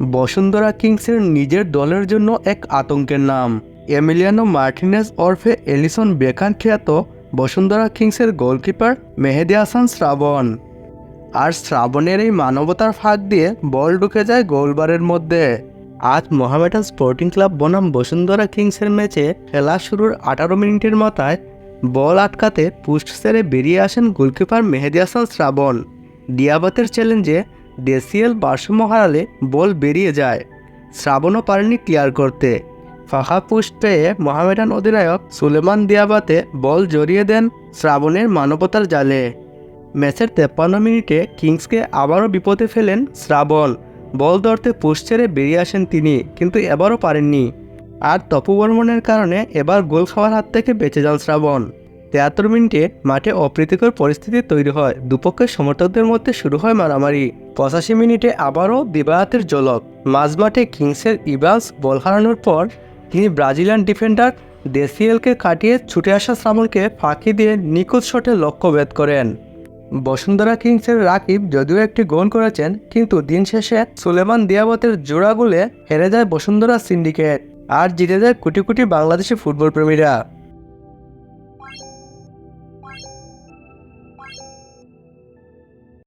বসুন্ধরা কিংসের নিজের দলের জন্য এক আতঙ্কের নাম। এমিলিয়ানো মার্টিনেস ওরফে এলিসন বেকার খ্যাত বসুন্ধরা কিংসের গোলকিপার মেহেদি হাসান শ্রাবণ। আর শ্রাবণের এই মানবতার ফাঁক দিয়ে বল ঢুকে যায় গোলবারের মধ্যে। আজ মোহামেডান স্পোর্টিং ক্লাব বনাম বসুন্ধরা কিংসের ম্যাচে খেলা শুরুর আঠারো মিনিটের মাথায় বল আটকাতে পুস্ট সেরে বেরিয়ে আসেন গোলকিপার মেহেদি হাসান শ্রাবণ। ডিয়াবাতের চ্যালেঞ্জে ডেসিএল ভারসাম্য হারালে বল বেরিয়ে যায়। শ্রাবণও পারেনি ক্লিয়ার করতে। ফাঁকা পুষ্ট পেয়ে মোহামেডান অধিনায়ক সুলেমান দিয়াবাতে বল জড়িয়ে দেন শ্রাবণের মানবতার জালে। ম্যাচের তেপ্পান্ন মিনিটে কিংসকে আবারও বিপদে ফেলেন শ্রাবণ। বল ধরতে পুষ ছেড়ে বেরিয়ে আসেন তিনি, কিন্তু এবারও পারেননি। আর তপু বর্মনের কারণে এবার গোল খাওয়ার হাত থেকে বেঁচে যান শ্রাবণ। তেয়াত্তর মিনিটে মাঠে অপ্রীতিকর পরিস্থিতি তৈরি হয়। দুপক্ষের সমর্থকদের মধ্যে শুরু হয় মারামারি। পঁচাশি মিনিটে আবারও দিবায়াতের জলক মাঝমাঠে কিংসের ইবাস বল হারানোর পর তিনি ব্রাজিলিয়ান ডিফেন্ডার দেসিয়েলকে কাটিয়ে ছুটে আসা শ্রাবণকে ফাঁকি দিয়ে নিখুঁত শটে লক্ষ্যভেদ করেন। বসুন্ধরা কিংসের রাকিব যদিও একটি গোল করেছেন, কিন্তু দিন শেষে সুলেমান দিয়াবতের জোড়া গোলে হেরে যায় বসুন্ধরা সিন্ডিকেট, আর জিতে যায় কোটি কোটি বাংলাদেশি ফুটবল প্রেমীরা you